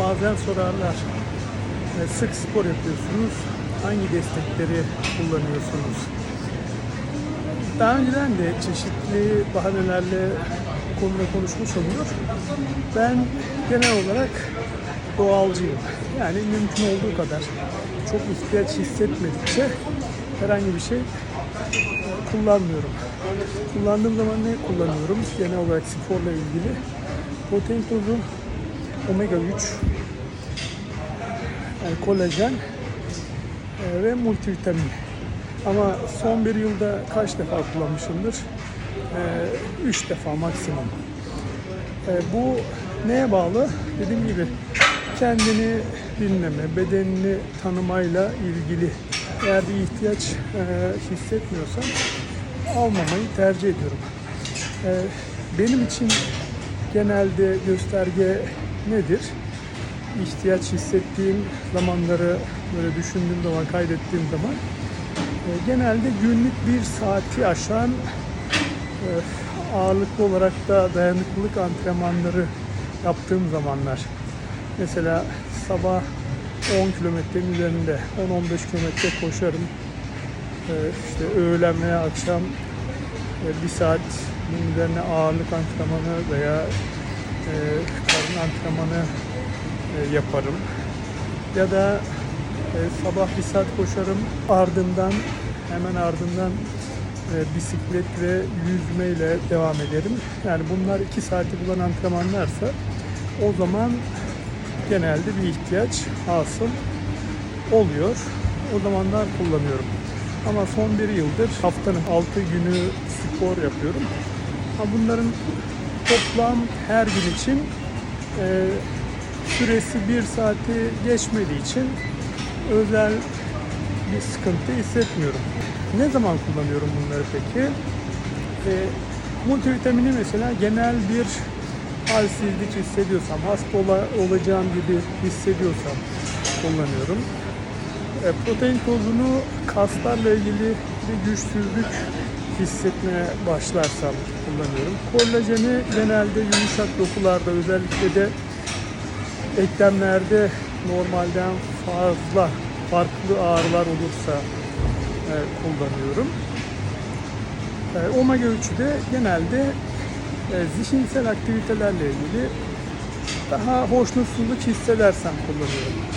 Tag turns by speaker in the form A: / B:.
A: bazen sorarlar. E, Sık spor yapıyorsunuz. Hangi destekleri kullanıyorsunuz? Daha önceden de çeşitli bahanelerle konuda konuşmuş oluyor. Ben genel olarak doğalcıyım. Yani mümkün olduğu kadar çok ihtiyaç hissetmedikçe herhangi bir şey kullanmıyorum. Kullandığım zaman ne kullanıyorum? Genel olarak sporla ilgili protein tozu, omega 3, yani kolajen e, ve multivitamin. Ama son bir yılda kaç defa kullanmışımdır? E, üç defa maksimum. E, bu neye bağlı? Dediğim gibi kendini dinleme, bedenini tanımayla ilgili. Eğer bir ihtiyaç e, hissetmiyorsan almamayı tercih ediyorum. E, benim için genelde gösterge nedir? İhtiyaç hissettiğim zamanları böyle düşündüğüm zaman, kaydettiğim zaman e, genelde günlük bir saati aşan e, ağırlıklı olarak da dayanıklılık antrenmanları yaptığım zamanlar. Mesela sabah 10 kilometrenin üzerinde 10-15 kilometre koşarım. E, işte öğlen veya akşam e, bir saat bunun üzerine ağırlık antrenmanı veya e, karın antrenmanı e, yaparım. Ya da e, sabah bir saat koşarım. Ardından hemen ardından e, bisiklet ve yüzmeyle devam ederim. Yani bunlar iki saati bulan antrenmanlarsa o zaman genelde bir ihtiyaç hasıl oluyor. O zamanlar kullanıyorum. Ama son bir yıldır haftanın 6 günü spor yapıyorum. Ama bunların toplam her gün için e, süresi bir saati geçmediği için özel bir sıkıntı hissetmiyorum. Ne zaman kullanıyorum bunları peki? E, multivitamini mesela genel bir halsizlik hissediyorsam, hasta ola, olacağım gibi hissediyorsam kullanıyorum. E, protein tozunu kaslarla ilgili bir güçsüzlük hissetmeye başlarsam kullanıyorum. Kolajeni genelde yumuşak dokularda özellikle de eklemlerde normalden fazla farklı ağrılar olursa e, kullanıyorum. E, omega 3'ü de genelde e, zihinsel aktivitelerle ilgili daha hoşnutsuzluk hissedersem kullanıyorum.